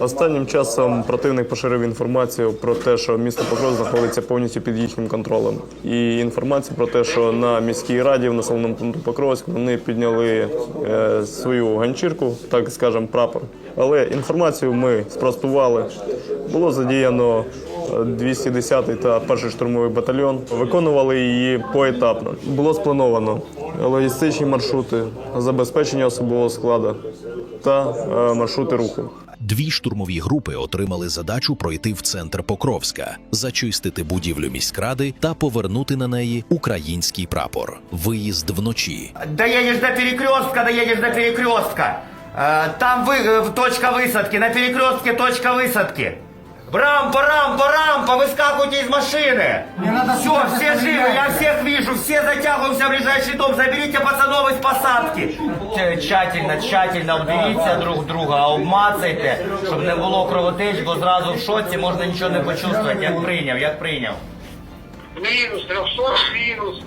Останнім часом противник поширив інформацію про те, що місто Покров знаходиться повністю під їхнім контролем. І інформацію про те, що на міській раді в населеному пункту Покровськ вони підняли е, свою ганчірку, так скажемо, прапор. Але інформацію ми спростували. Було задіяно е, 210 та перший штурмовий батальйон. Виконували її поетапно. Було сплановано логістичні маршрути, забезпечення особового складу та е, маршрути руху. Дві штурмові групи отримали задачу пройти в центр Покровська, зачистити будівлю міськради та повернути на неї український прапор. Виїзд вночі. Доедешь до перекрестка, доедешь до перекрестка. Э, Там вы, э, точка высадки, на перекрестке точка высадки. Рампа, рампа, рампа, выскакивайте из машины. Все, все живы, я всех вижу, все затягиваемся в ближайший дом, заберите пацанов из посадки. Тщательно, тщательно обдивіться друг друга, обмацайте, щоб не було кровотеч, бо зразу в шоці можна нічого не почувствувати, як прийняв, як прийняв. Мінус, 300 мінус.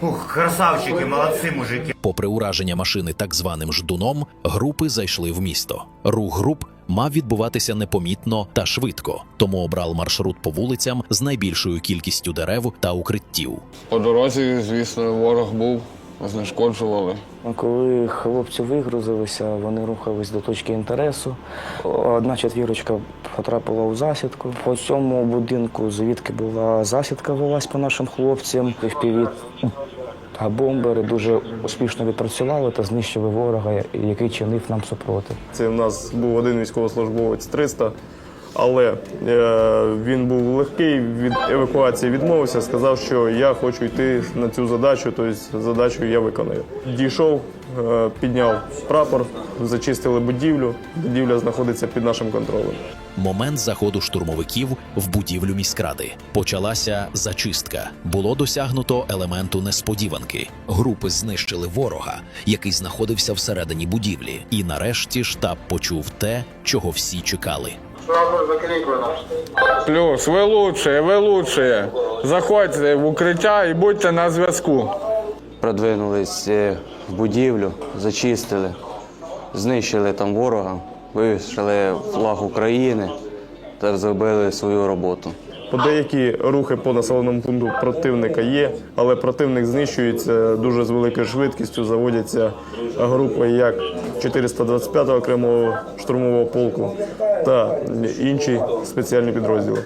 Ух, красавчики, молодці мужики. Попри ураження машини так званим ждуном, групи зайшли в місто. Рух груп мав відбуватися непомітно та швидко, тому обрав маршрут по вулицям з найбільшою кількістю дерев та укриттів. По дорозі, звісно, ворог був, знешкоджували. Коли хлопці вигрузилися, вони рухались до точки інтересу. Одна четвірочка потрапила у засідку. По цьому будинку, звідки була засідка, велась по нашим хлопцям. FPV та бомбери дуже успішно відпрацювали та знищили ворога, який чинив нам супротив. Це в нас був один військовослужбовець 300, але е, він був легкий від евакуації, відмовився, сказав, що я хочу йти на цю задачу, тобто задачу я виконую. Дійшов, е, підняв прапор, зачистили будівлю. Будівля знаходиться під нашим контролем. Момент заходу штурмовиків в будівлю міськради почалася зачистка. Було досягнуто елементу несподіванки. Групи знищили ворога, який знаходився всередині будівлі. І нарешті штаб почув те, чого всі чекали. Плюс, ви лучшие, ви лучшие. Заходьте в укриття і будьте на зв'язку. продвинулись е, в будівлю, зачистили, знищили там ворога, вивішали флаг України та зробили свою роботу. По деякі рухи по населеному пункту противника є, але противник знищується дуже з великою швидкістю. Заводяться групи як 425 окремого штурмового полку та інші спеціальні підрозділи.